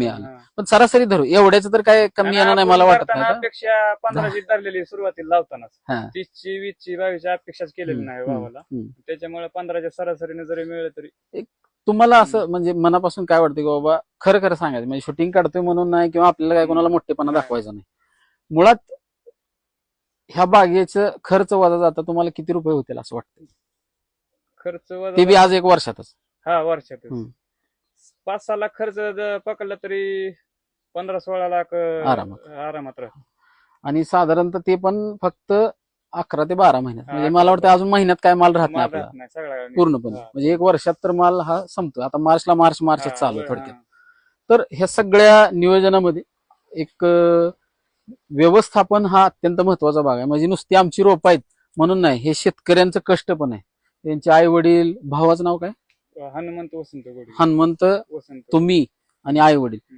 मिळालं हा. पण सरासरी धरू एवढ्याच तर काय कमी येणार नाही मला वाटत नाही का? अपेक्षा पंधराची धरलेली सुरुवातीला लावतानाच हा. तीसची वीसची बावीसची अपेक्षाच केलेली नाही हम्म, भावाला हम्म. त्याच्यामुळे पंधराच्या सरासरीने जरी मिळलं तरी तुम्हाला असं म्हणजे मनापासून काय वाटतं की बाबा खरं खरं सांगायचं म्हणजे शूटिंग काढतोय म्हणून नाही किंवा आपल्याला काय कोणाला मोठेपणा नाही. दाखवायचा नाही मुळात ह्या बागेचं खर्च वजा जाता तुम्हाला किती रुपये होतील असं वाटतं खर्च वजा- ते बी आज एक वर्षातच हा वर्षात हम्म. पाच सहा लाख खर्च पकडला तरी पंधरा सोळा लाख अं, आरामात. आरामात राहतो. आणि साधारणतः ते पण फक्त अकरा ते बारा महिन्यात. हा, म्हणजे मला वाटतं अजून महिन्यात काय माल राहत नाही माल आपला राहत नाही सगळा पूर्णपणे. हा. म्हणजे एक वर्षात तर माल हा संपतो आता मार्चला मार्च मार्चच चालू आहे. थोडक्यात. तर ह्या सगळ्या नियोजनामध्ये एक अं, व्यवस्थापन हा अत्यंत महत्त्वाचा भाग आहे. म्हणजे नुसती आमची रोप आहेत म्हणून नाही हे शेतकऱ्यांचं कष्ट पण आहे. त्यांचे आई वडील भावाचं नाव काय? हनुमंत वसंत गोडी हनुमंत वसंत. तुम्ही आणि आई वडील.